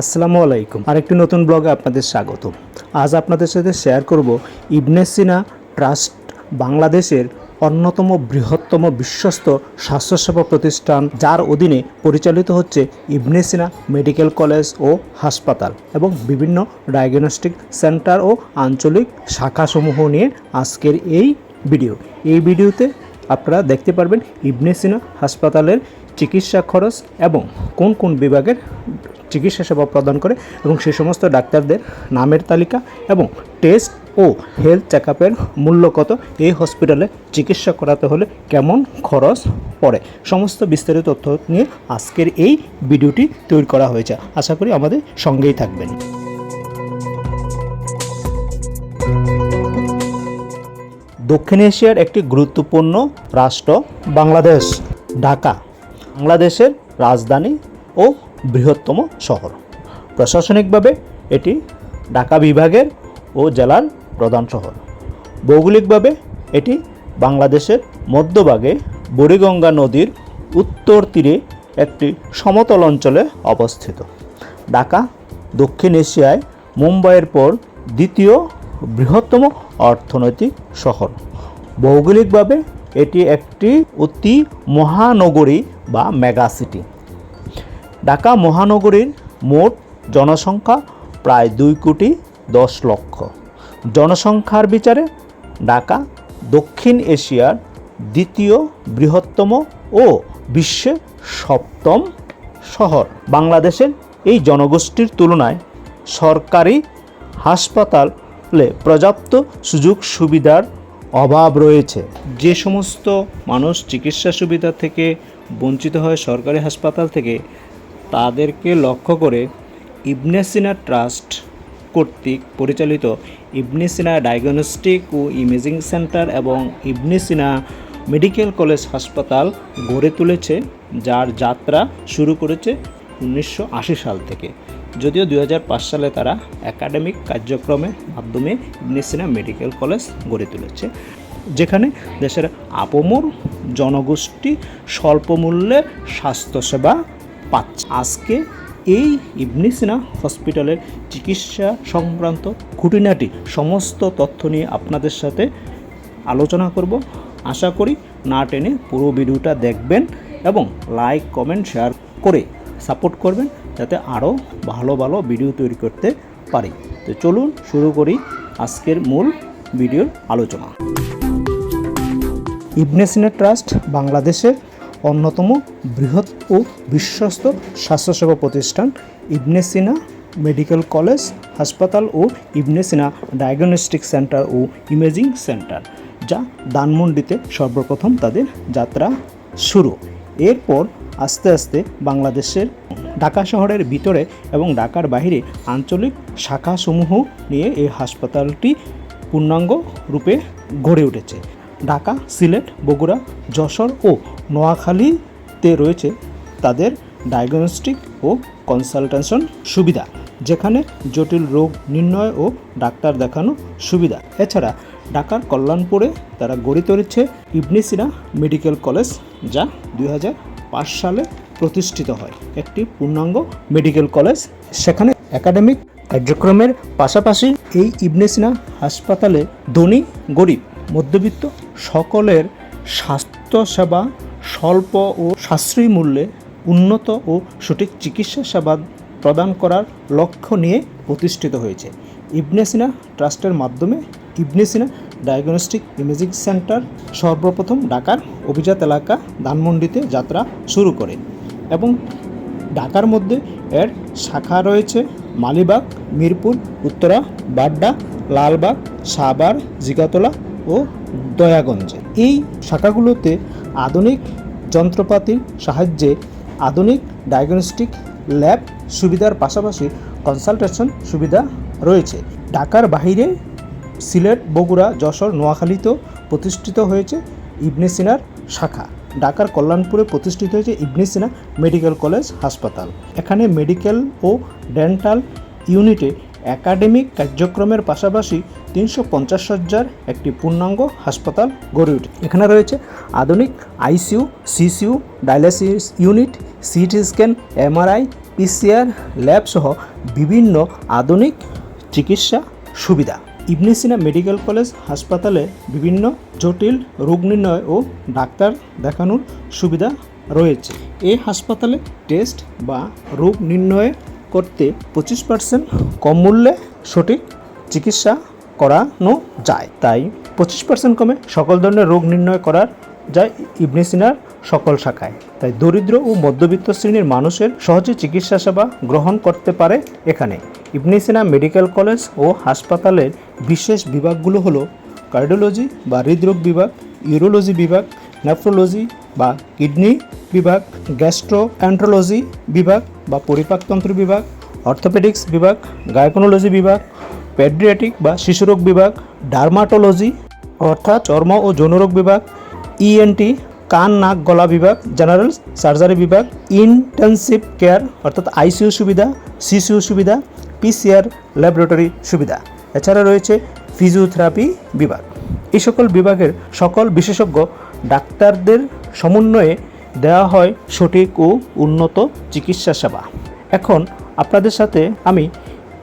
আসসালামু আলাইকুম। আরেকটি নতুন ব্লগে আপনাদের স্বাগত আজ আপনাদের সাথে শেয়ার করব ইবনে সিনা ট্রাস্ট বাংলাদেশের অন্যতম বৃহত্তম বিশ্বস্ত স্বাস্থ্যসেবা প্রতিষ্ঠান, যার অধীনে পরিচালিত হচ্ছে ইবনে সিনা মেডিকেল কলেজ ও হাসপাতাল এবং বিভিন্ন ডায়াগনস্টিক সেন্টার ও আঞ্চলিক শাখাসমূহ নিয়ে আজকের এই ভিডিও। এই ভিডিওতে আপনারা দেখতে পারবেন ইবনে সিনা হাসপাতালের চিকিৎসা খরচ এবং কোন কোন বিভাগের চিকিৎসা সেবা প্রদান করে এবং সেই সমস্ত ডাক্তারদের নামের তালিকা এবং টেস্ট ও হেলথ চেক আপের মূল্য কত? এই হসপিটালে চিকিৎসা করাতে হলে কেমন খরচ পড়ে? সমস্ত বিস্তারিত তথ্য নিয়ে আজকের এই ভিডিওটি তৈরি করা হয়েছে। আশা করি আমাদের সঙ্গেই থাকবেন। দক্ষিণ এশিয়ার একটি গুরুত্বপূর্ণ রাষ্ট্র বাংলাদেশ, ঢাকা। বাংলাদেশের রাজধানী ও বৃহত্তম শহর। প্রশাসনিকভাবে এটি ঢাকা বিভাগের ও জেলার প্রধান শহর। ভৌগোলিকভাবে এটি বাংলাদেশের মধ্যভাগে বুড়িগঙ্গা নদীর উত্তর তীরে একটি সমতল অঞ্চলে অবস্থিত। ঢাকা, দক্ষিণ এশিয়ায় মুম্বাইয়ের পর দ্বিতীয় বৃহত্তম অর্থনৈতিক শহর। ভৌগোলিকভাবে এটি একটি অতি মহানগরী বা মেগা সিটি। ঢাকা মহানগরীর মোট জনসংখ্যা প্রায় দুই কোটি দশ লক্ষ। জনসংখ্যার বিচারে ঢাকা, দক্ষিণ এশিয়ার দ্বিতীয় বৃহত্তম ও বিশ্বের সপ্তম শহর। বাংলাদেশের এই জনগোষ্ঠীর তুলনায় সরকারি হাসপাতালে পর্যাপ্ত সুযোগ সুবিধার অভাব রয়েছে। যে সমস্ত মানুষ চিকিৎসা সুবিধা থেকে বঞ্চিত হয় সরকারি হাসপাতাল থেকে তাদেরকে লক্ষ্য করে ইবনে সিনা ট্রাস্ট কর্তৃক পরিচালিত ইবনে সিনা ডায়াগনস্টিক ও ইমেজিং সেন্টার এবং ইবনে সিনা মেডিকেল কলেজ হাসপাতাল গড়ে তুলেছে, যার যাত্রা শুরু করেছে উনিশশো আশি সাল থেকে। যদিও দু হাজার পাঁচ সালে তারা একাডেমিক কার্যক্রমের মাধ্যমে ইবনে সিনা মেডিকেল কলেজ গড়ে তুলেছে, যেখানে দেশের আপমর জনগোষ্ঠী স্বল্প মূল্যে স্বাস্থ্যসেবা পাচ্ছে। আজকে এই ইবনে সিনা হসপিটালের চিকিৎসা সংক্রান্ত খুঁটিনাটি সমস্ত তথ্য নিয়ে আপনাদের সাথে আলোচনা করব। আশা করি না টেনে পুরো ভিডিওটা দেখবেন এবং লাইক, কমেন্ট, শেয়ার করে সাপোর্ট করবেন যাতে আরও ভালো ভালো ভিডিও তৈরি করতে পারি। তো চলুন শুরু করি আজকের মূল ভিডিওর আলোচনা। ইবনে সিনা ট্রাস্ট বাংলাদেশের অন্যতম বৃহৎ ও বিশ্বস্ত স্বাস্থ্যসেবা প্রতিষ্ঠান ইবনে সিনা মেডিকেল কলেজ, হাসপাতাল ও ইবনে সিনা ডায়াগনস্টিক সেন্টার ও ইমেজিং সেন্টার, যা দানমন্ডিতে সর্বপ্রথম তাদের যাত্রা শুরু। এরপর আস্তে আস্তে বাংলাদেশের ঢাকা শহরের ভিতরে এবং ঢাকার বাইরে আঞ্চলিক শাখাসমূহ নিয়ে এই হাসপাতালটি পূর্ণাঙ্গ রূপে গড়ে উঠেছে। ঢাকা, সিলেট, বগুড়া, যশোর ও নোয়াখালীতে রয়েছে তাদের ডায়াগনস্টিক ও কনসালটেশন সুবিধা, যেখানে জটিল রোগ নির্ণয় ও ডাক্তার দেখানো সুবিধা। এছাড়া ঢাকার কল্যাণপুরে তারা গড়ে তুলেছে ইবনে সিনা মেডিকেল কলেজ, যা দুই সালে প্রতিষ্ঠিত হয়। একটি পূর্ণাঙ্গ মেডিকেল কলেজ। সেখানে একাডেমিক কার্যক্রমের পাশাপাশি এই ইবনে সিনা হাসপাতালে ধনী, গরিব, মধ্যবিত্ত সকলের স্বাস্থ্যসেবা স্বল্প ও সাশ্রয়ী মূল্যে উন্নত ও সঠিক চিকিৎসা সেবা প্রদান করার লক্ষ্য নিয়ে প্রতিষ্ঠিত হয়েছে। ইবনেসিনা ট্রাস্টের মাধ্যমে ইবনেসিনা ডায়াগনস্টিক ইমেজিং সেন্টার সর্বপ্রথম ঢাকার অভিজাত এলাকা ধানমন্ডিতে যাত্রা শুরু করে এবং ঢাকার মধ্যে এর শাখা রয়েছে মালিবাগ, মিরপুর, উত্তরা, বাড্ডা, লালবাগ, সাভার, জিগাতলা ও দয়াগঞ্জে। এই শাখাগুলোতে আধুনিক যন্ত্রপাতির সাহায্যে আধুনিক ডায়াগনস্টিক ল্যাব সুবিধার পাশাপাশি কনসালটেশন সুবিধা রয়েছে। ঢাকার বাইরে সিলেট, বগুড়া, যশোর, নোয়াখালীতেও প্রতিষ্ঠিত হয়েছে ইবনে সিনার শাখা। ঢাকার কল্যাণপুরে প্রতিষ্ঠিত হয়েছে ইবনে সিনা মেডিকেল কলেজ হাসপাতাল। এখানে মেডিকেল ও ডেন্টাল ইউনিটে একাডেমিক কার্যক্রমের পাশাপাশি তিনশো পঞ্চাশ সজ্জার একটি পূর্ণাঙ্গ হাসপাতাল গড়ে ওঠে এখানে রয়েছে আধুনিক ICU CCU dialysis unit, CT scan, MRI, PCR lab সহ বিভিন্ন আধুনিক চিকিৎসা সুবিধা। ইবনে সিনা মেডিকেল কলেজ হাসপাতালে বিভিন্ন জটিল রোগ নির্ণয় ও ডাক্তার দেখানোর সুবিধা রয়েছে। এই হাসপাতালে টেস্ট বা রোগ নির্ণয় করতে পঁচিশ পার্সেন্ট কম মূল্যে সঠিক চিকিৎসা করানো যায়। তাই পঁচিশ পার্সেন্ট কমে সকল ধরনের রোগ নির্ণয় করার যায় ইবনে সিনার সকল শাখায়। তাই দরিদ্র ও মধ্যবিত্ত শ্রেণির মানুষের সহজে চিকিৎসা সেবা গ্রহণ করতে পারে এখানে। ইবনে সিনা মেডিকেল কলেজ ও হাসপাতালের বিশেষ বিভাগগুলো হলো কার্ডিওলজি বা হৃদরোগ বিভাগ, ইউরোলজি বিভাগ, নেফ্রোলজি বা কিডনি বিভাগ গ্যাস্ট্রো অ্যান্ট্রোলজি বিভাগ বা পরিপাকতন্ত্র বিভাগ, অর্থোপেডিক্স বিভাগ গায়কোনোলজি বিভাগ প্যাড্রিয়াটিক বা শিশুরোগ বিভাগ, ডার্মাটোলজি, অর্থাৎ চর্ম ও যৌনরোগ বিভাগ ইএনটি কান, নাক, গলা বিভাগ, জেনারেল সার্জারি বিভাগ, ইনটেনসিভ কেয়ার, অর্থাৎ আইসিইউ সুবিধা সিসিইউ সুবিধা পিসিআর ল্যাবরেটরি সুবিধা। এছাড়া রয়েছে ফিজিওথেরাপি বিভাগ। এই সকল বিভাগের সকল বিশেষজ্ঞ ডাক্তারদের সমন্বয়ে দেওয়া হয় সঠিক ও উন্নত চিকিৎসা সেবা। এখন আপনাদের সাথে আমি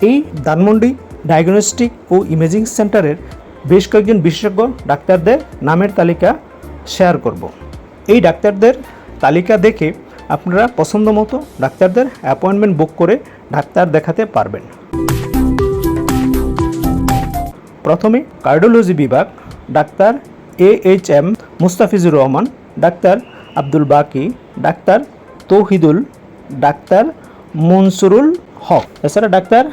এই ধানমন্ডি ডায়াগনস্টিক ও ইমেজিং সেন্টারের বেশ কয়েকজন বিশেষজ্ঞ ডাক্তারদের নামের তালিকা শেয়ার করব। এই ডাক্তারদের তালিকা দেখে আপনারা পছন্দ মতো ডাক্তারদের অ্যাপয়েন্টমেন্ট বুক করে ডাক্তার দেখাতে পারবেন। প্রথমে কার্ডিওলজি বিভাগ, doctor A H M Mustafizur Rahman, doctor Abdul Baki, doctor Touhidul, doctor Mansurul Haque. এছাড়া doctor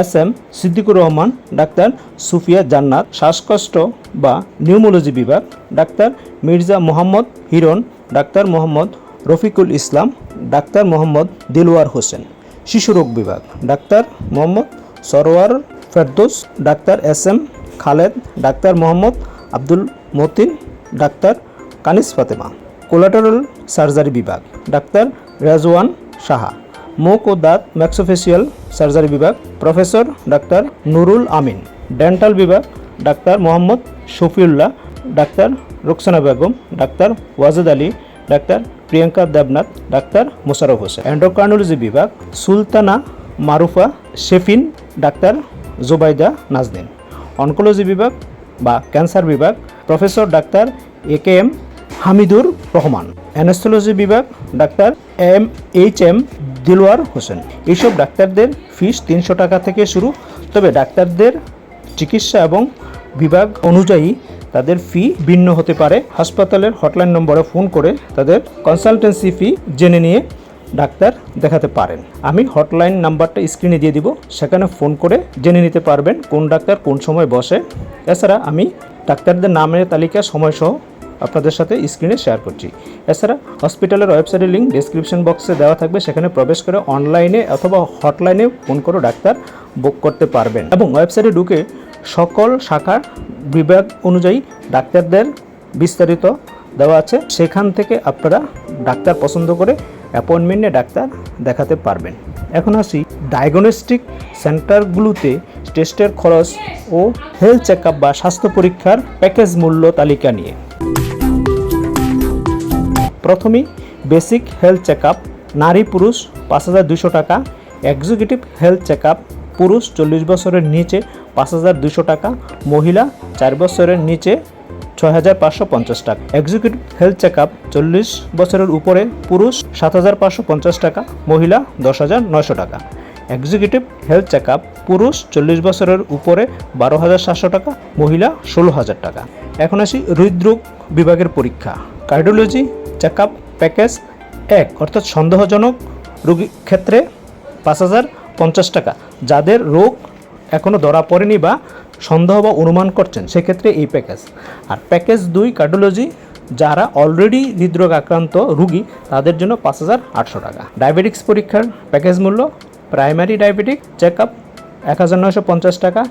S M Siddiqur Rahman, doctor Sufia Jannat, শ্বাসকষ্ট বা নিউমোলজি বিভাগ, doctor Mirza Mohammad Hiron doctor Mohammad Rafiqul Islam, doctor Mohammad Dilwar Hossain. শিশুরোগ বিভাগ, doctor Mohammad Sarwar Ferdous, doctor S M Khaled, doctor Mohammad Abdul Matin, doctor Kanis Fatema. Colorectal surgery বিভাগ। Doctor Rezwan Saha. মুখ ও দাঁত ম্যাক্সোফেসিয়াল surgery বিভাগ। Professor doctor Nurul Amin. Dental বিভাগ। Doctor Mohammad Shafiullah. Doctor Roksana Begum. Doctor Wajed Ali. Doctor Priyanka Debnath. Doctor Mosharraf Hossain. Endocrinology বিভাগ। Sultana Marufa Shefin. Doctor Zobaida Nazneen. Oncology বিভাগ বা cancer বিভাগ। Professor doctor A K M Hamidur Rahman, anaesthesiology বিভাগ, doctor M H M Dilwar Hossain. এইসব ডাক্তারদের ফিস তিনশো টাকা থেকে শুরু, তবে ডাক্তারদের চিকিৎসা এবং বিভাগ অনুযায়ী তাদের ফি ভিন্ন হতে পারে। হাসপাতালের হটলাইন নম্বরে ফোন করে তাদের কনসালটেন্সি ফি জেনে নিয়ে ডাক্তার দেখাতে পারেন। আমি হটলাইন নাম্বারটা স্ক্রিনে দিয়ে দিব, সেখানে ফোন করে জেনে নিতে পারবেন কোন ডাক্তার কোন সময় বসে। এছাড়া আমি ডাক্তারদের নামের তালিকা সময়সহ আপনাদের সাথে স্ক্রিনে শেয়ার করছি। এছাড়া হসপিটালের ওয়েবসাইটের লিঙ্ক ডিসক্রিপশন বক্সে দেওয়া থাকবে, সেখানে প্রবেশ করে অনলাইনে অথবা হটলাইনে ফোন করে ডাক্তার বুক করতে পারবেন। এবং ওয়েবসাইটে ঢুকে সকল শাখার বিভাগ অনুযায়ী ডাক্তারদের বিস্তারিত দেওয়া আছে। সেখান থেকে আপনারা ডাক্তার পছন্দ করে অ্যাপয়েন্টমেন্টে ডাক্তার দেখাতে পারবেন। এখন আসি ডায়াগনস্টিক সেন্টারগুলোতে টেস্টের খরচ ও হেলথ চেক বা স্বাস্থ্য পরীক্ষার প্যাকেজ মূল্য তালিকা নিয়ে। প্রথমেই বেসিক হেলথ চেক নারী পুরুষ পাঁচ হাজার দুশো টাকা, এক্সিকিউটিভ হেলথ চেক পুরুষ চল্লিশ বছরের নিচে পাঁচ হাজার দুশো টাকা, মহিলা চার বছরের নিচে ছয় হাজার পাঁচশো পঞ্চাশ টাকা। এক্সিকিউটিভ হেলথ চেক আপ চল্লিশ বছরের উপরে, পুরুষ সাত হাজার পাঁচশো পঞ্চাশ টাকা, মহিলা দশ হাজার নয়শো টাকা। এক্সিকিউটিভ হেলথ চেক আপ পুরুষ চল্লিশ বছরের উপরে বারো হাজার সাতশো টাকা, মহিলা ষোলো হাজার টাকা। এখন আসি হৃদরোগ বিভাগের পরীক্ষা। কার্ডিওলজি চেক আপ প্যাকেজ এক, অর্থাৎ সন্দেহজনক রোগী ক্ষেত্রে পাঁচ হাজার পঞ্চাশ টাকা। যাদের রোগ এখনও ধরা পড়েনি বা সন্দেহ বা অনুমান করছেন, সেক্ষেত্রে এই প্যাকেজ আর প্যাকেজ দুই কার্ডিওলজি যারা অলরেডি হৃদরোগ আক্রান্ত রুগী, তাদের জন্য পাঁচ হাজার আটশো টাকা। ডায়াবেটিক্স পরীক্ষার প্যাকেজ মূল্য প্রাইমারি ডায়াবেটিক চেক আপ এক হাজার নয়শো পঞ্চাশ টাকা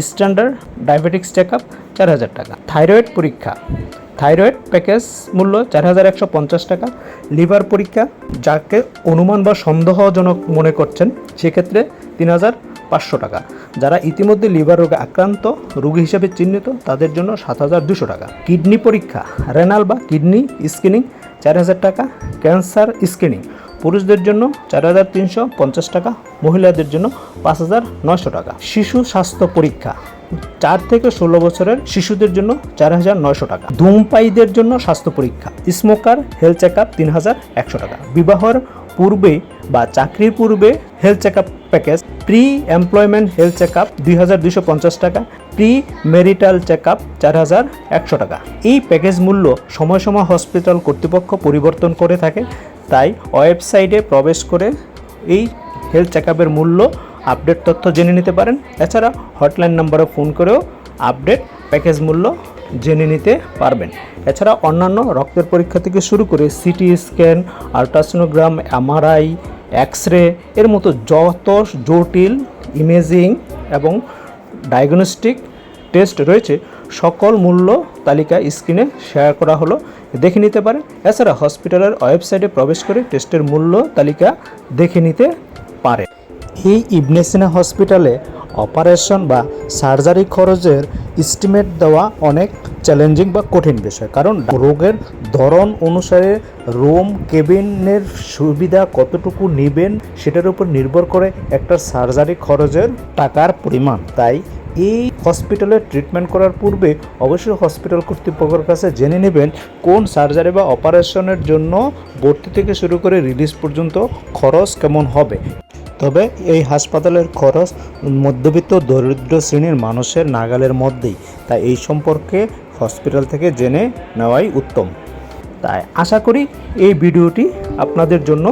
স্ট্যান্ডার্ড ডায়াবেটিক্স চেক আপ চার হাজার টাকা। থাইরয়েড পরীক্ষা। থাইরয়েড প্যাকেজ মূল্য চার হাজার একশো পঞ্চাশ টাকা। লিভার পরীক্ষা, যাকে অনুমান বা সন্দেহজনক মনে করছেন, সেক্ষেত্রে তিন হাজার পাঁচশো টাকা। যারা ইতিমধ্যে লিভার রোগে আক্রান্ত, রোগী হিসেবে চিহ্নিত, তাদের জন্য সাত হাজার দুশো টাকা। কিডনি পরীক্ষা রেনাল বা কিডনি স্ক্রিনিং চার হাজার টাকা। ক্যান্সার স্ক্রিনিং পুরুষদের জন্য চার হাজার তিনশো পঞ্চাশ টাকা, মহিলাদের জন্য পাঁচ হাজার নয়শো টাকা। শিশু স্বাস্থ্য পরীক্ষা, চার থেকে ষোলো বছরের শিশুদের জন্য চার হাজার নয়শো টাকা। ধূমপায়ীদের জন্য স্বাস্থ্য পরীক্ষা, স্মোকার, হেলথ চেক আপ তিন হাজার একশো টাকা। বিবাহর পূর্বে বা চাকরির পূর্বে health check up package pre employment health check up দুই হাজার দুশো পঞ্চাশ টাকা প্রি মেরিটাল চেক আপ চার হাজার একশো টাকা। এই প্যাকেজ মূল্য সময় সময় হসপিটাল কর্তৃপক্ষ পরিবর্তন করে থাকে। তাই ওয়েবসাইটে প্রবেশ করে এই হেলথ চেকআপের মূল্য আপডেট তথ্য জেনে নিতে পারেন। এছাড়া হটলাইন নাম্বারে ফোন করেও আপডেট প্যাকেজ মূল্য জেনে নিতে পারবেন। এছাড়া অন্যান্য রক্তের পরীক্ষা থেকে শুরু করে CT scan ultrasonogram MRI X ray এর মতো যত জটিল ইমেজিং এবং ডায়াগনস্টিক টেস্ট রয়েছে, সকল মূল্য তালিকা স্ক্রিনে শেয়ার করা হলো। দেখে নিতে পারেন। এছাড়া হসপিটালের ওয়েবসাইটে প্রবেশ করে টেস্টের মূল্য তালিকা দেখে নিতে পারে। এই ইবনেসিনা হসপিটালে অপারেশন বা সার্জারি খরচের এস্টিমেট দেওয়া অনেক চ্যালেঞ্জিং বা কঠিন বিষয়। কারণ রোগের ধরন অনুসারে রুম কেবিনের সুবিধা কতটুকু নেবেন, সেটার উপর নির্ভর করে একটা সার্জারি খরচের টাকার পরিমাণ। তাই এই হসপিটালে ট্রিটমেন্ট করার পূর্বে অবশ্যই হসপিটাল কর্তৃপক্ষের কাছে জেনে নেবেন কোন সার্জারি বা অপারেশনের জন্য ভর্তি থেকে শুরু করে রিলিজ পর্যন্ত খরচ কেমন হবে। তবে এই হাসপাতালের খরচ মধ্যবিত্ত দরিদ্র শ্রেণির মানুষের নাগালের মধ্যেই, তাই এই সম্পর্কে হসপিটাল থেকে জেনে নেওয়াই উত্তম। তাই আশা করি এই ভিডিওটি আপনাদের জন্য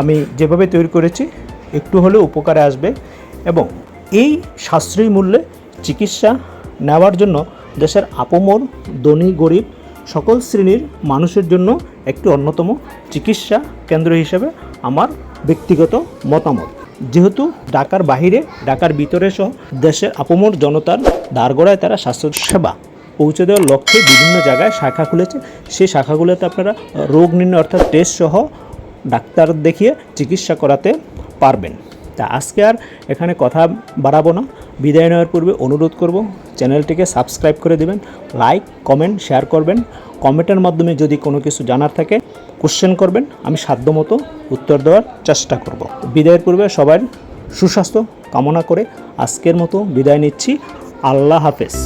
আমি যেভাবে তৈরি করেছি, একটু হলেও উপকারে আসবে এবং এই সাশ্রয়ী মূল্যে চিকিৎসা নেওয়ার জন্য দেশের আপমর, ধনী, গরিব সকল শ্রেণির মানুষের জন্য একটি অন্যতম চিকিৎসা কেন্দ্র হিসেবে আমার ব্যক্তিগত মতামত। যেহেতু ঢাকার বাহিরে, ঢাকার ভিতরে সহ দেশের আপমর জনতার দ্বারগড়ায় তারা স্বাস্থ্য সেবা পৌঁছে দেওয়ার লক্ষ্যে বিভিন্ন জায়গায় শাখা খুলেছে। সেই শাখাগুলোতে আপনারা রোগ নির্ণয় অর্থাৎ টেস্ট সহ ডাক্তার দেখিয়ে চিকিৎসা করাতে পারবেন। তা আজকে আর এখানে কথা বাড়াবো না। বিদায় নেওয়ার পূর্বে অনুরোধ করব, চ্যানেলটিকে সাবস্ক্রাইব করে দেবেন, লাইক, কমেন্ট, শেয়ার করবেন। কমেন্টের মাধ্যমে যদি কোনো কিছু জানার থাকে কোশ্চেন করবেন, আমি সাধ্যমতো উত্তর দেওয়ার চেষ্টা করব। বিদায়ের পূর্বে সবার সুস্বাস্থ্য কামনা করে আজকের মতো বিদায় নিচ্ছি। আল্লাহ হাফেজ।